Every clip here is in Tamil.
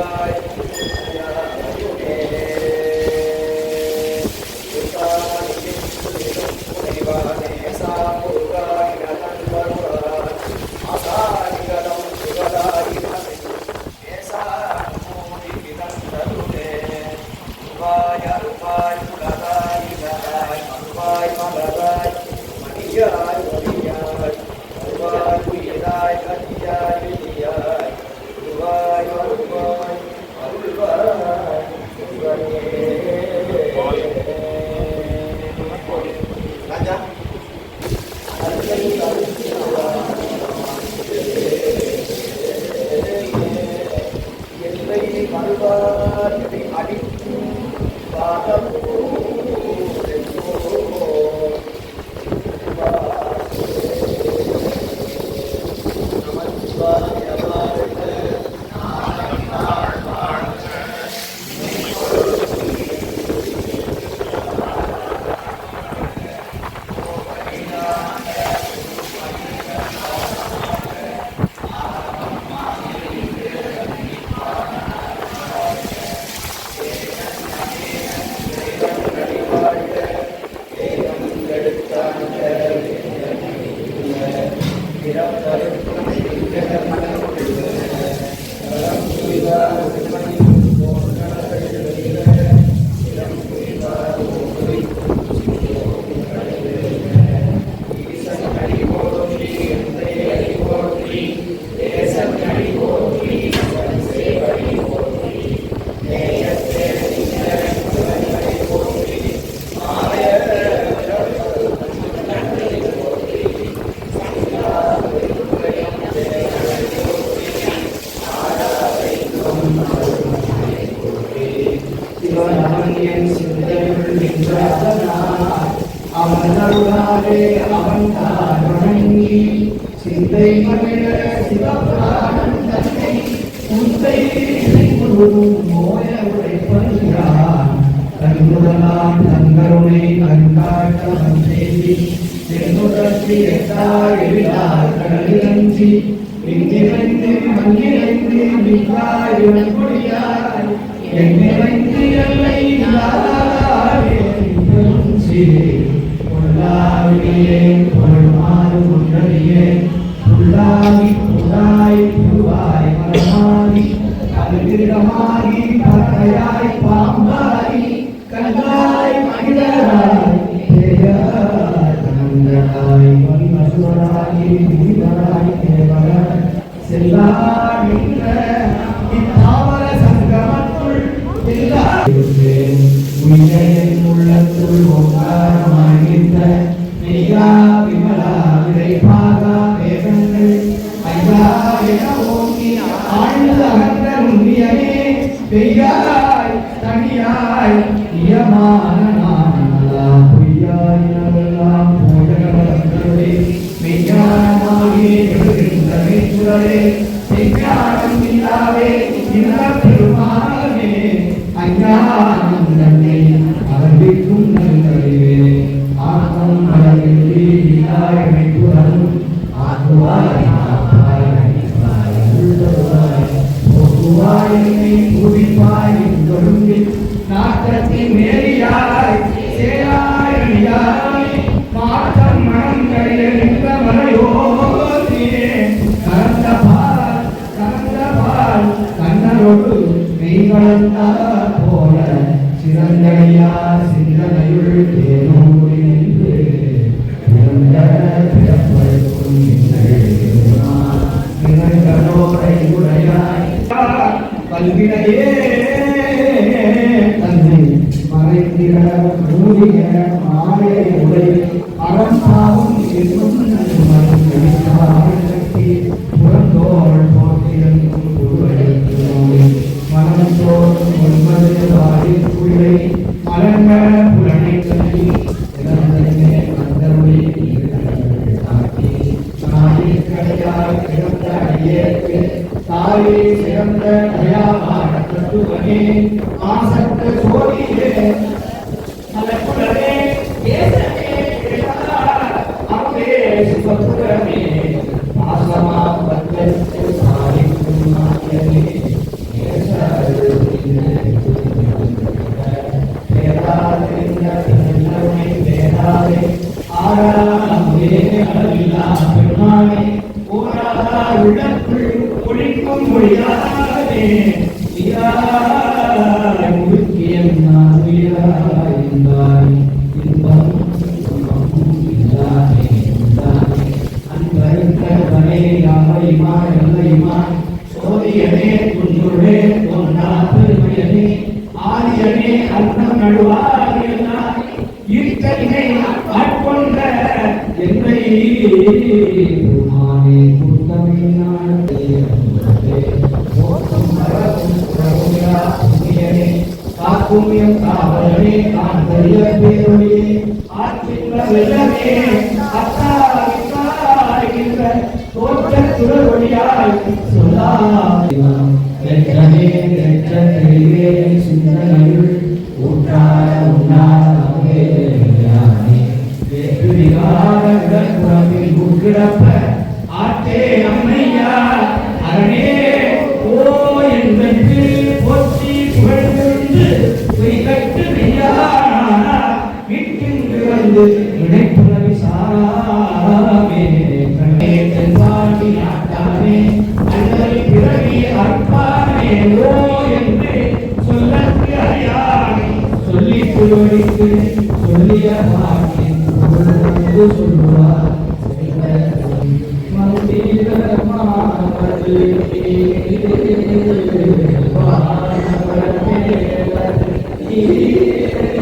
Bye. தங்கருணை கண்டாட்ட வந்தேதி தென்னுடத்தி எட்டாயிரார் கடலிலஞ்சி இங்கிருந்து மங்கிலிருந்து மிகாயுடன் குடியார் எங்கிருந்து எல்லை பொருளாவிலே பொருள்மாறு முன்னடியே புல்லாவி புதாய் புவாய் பரமாவி கதிரமாகி பகையாய் பாம்பாய் கல்லாய் மனிதராய் தந்தாய் மணி மசுவராகி Allah. காக்குமியம் காவலனே காந்தரிய பேரொழியே ஆற்றின் வெள்ளமே அத்தா Yeah.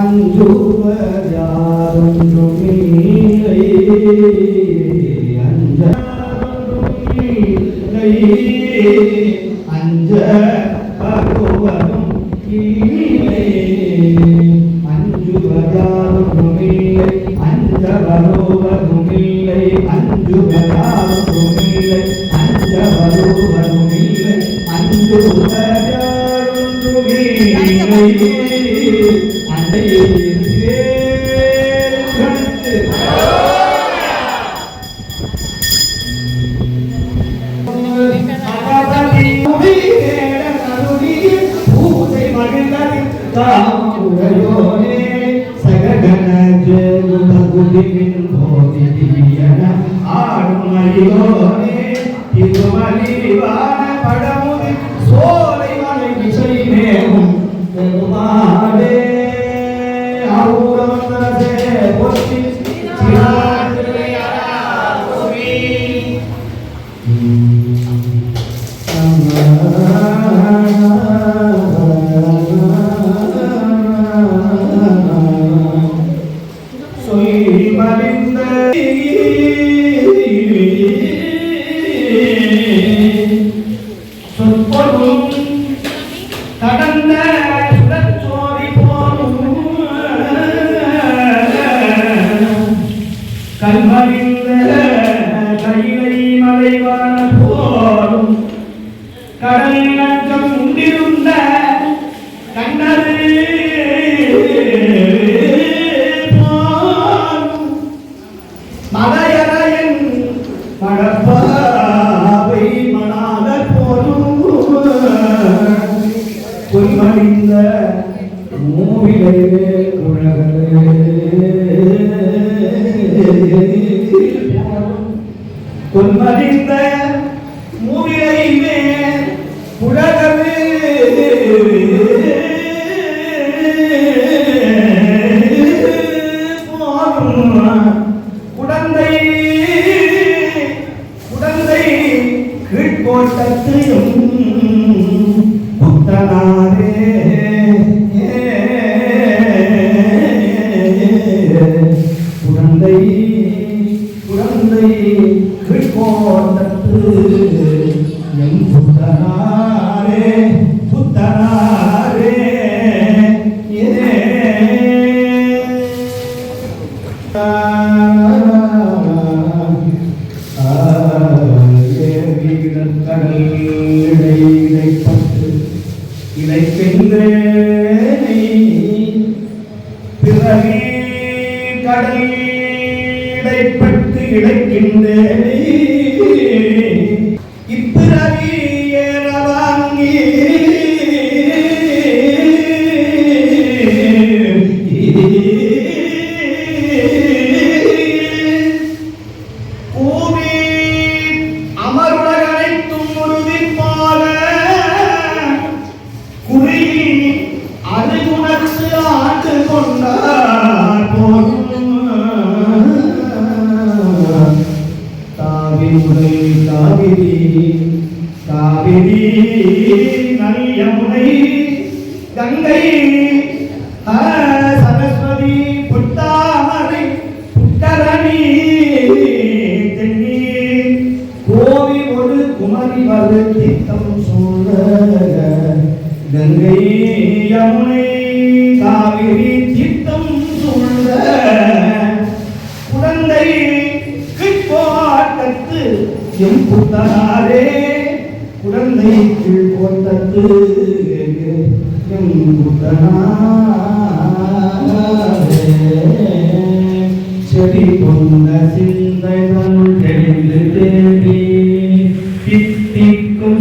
அஞ்சு வராரும் Amen. உள்ளடக்கம் உண்டிருந்த Deus. Amen. கங்கை யமுனை காவிரி திட்டம் சூழ குழந்தை கிட்போட்டத்து எம் புத்தனாரே குழந்தை கீழ்போட்டத்து எம் புத்தனாரே. செடி கொண்ட சிந்தைகள் தெளிந்து தேடி தித்திக்கும்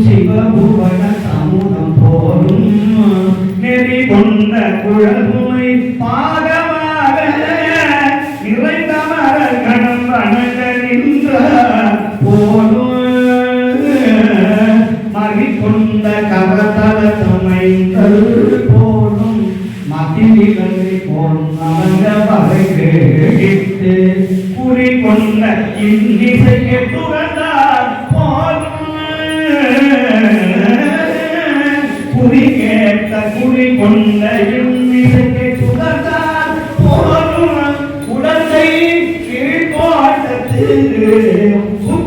கீழ்கோட்டத்து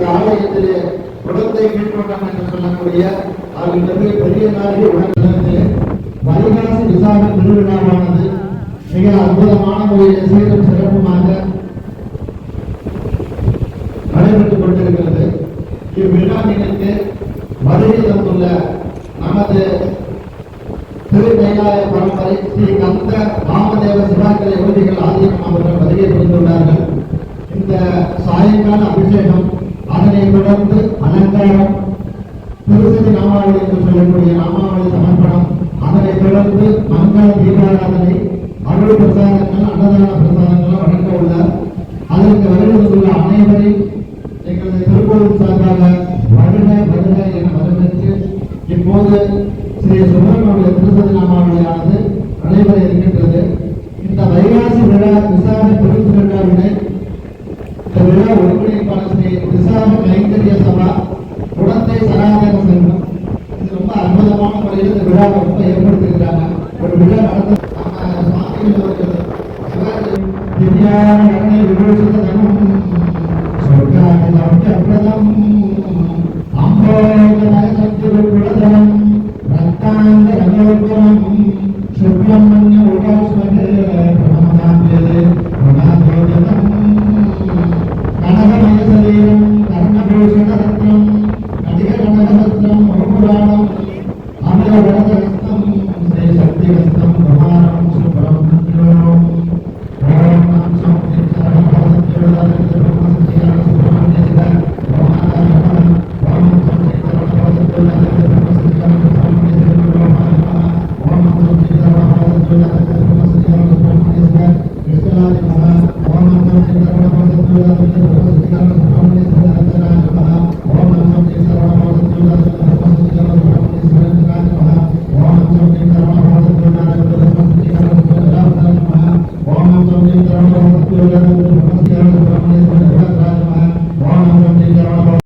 இந்த ஆலயத்திலே குழந்தை மேற்கொண்டான் என்று சொல்லக்கூடிய அருள்மிகு பெரிய நாளில் உடனே வைகாசி விசாக திருவிழாவானது மிக அற்புதமான முறையில் சீரும் சிறப்புமாக நடைபெற்றுக் கொண்டிருக்கிறது. இவ்விழாவிற்கு வருகை தந்துள்ள நமது திருநெய்யாய பரம்பரை ஸ்ரீ கந்த ராமதேவ சிவாக்கலை யோகிகள் ஆதிக்கம் அவர்கள் வருகை புரிந்துள்ளார்கள் இந்த சாயங்கால அபிஷேகம் அதனை தொடர்ந்து அலங்காரம் திருசதி நாமாவளி என்று சொல்லக்கூடிய நாமாவளி சமர்ப்பணம். அதனை தொடர்ந்து மங்கள தீபாராதனை அருள் பிரசாதங்கள் அன்னதான பிரசாதங்கள் Yeah, yeah, yeah.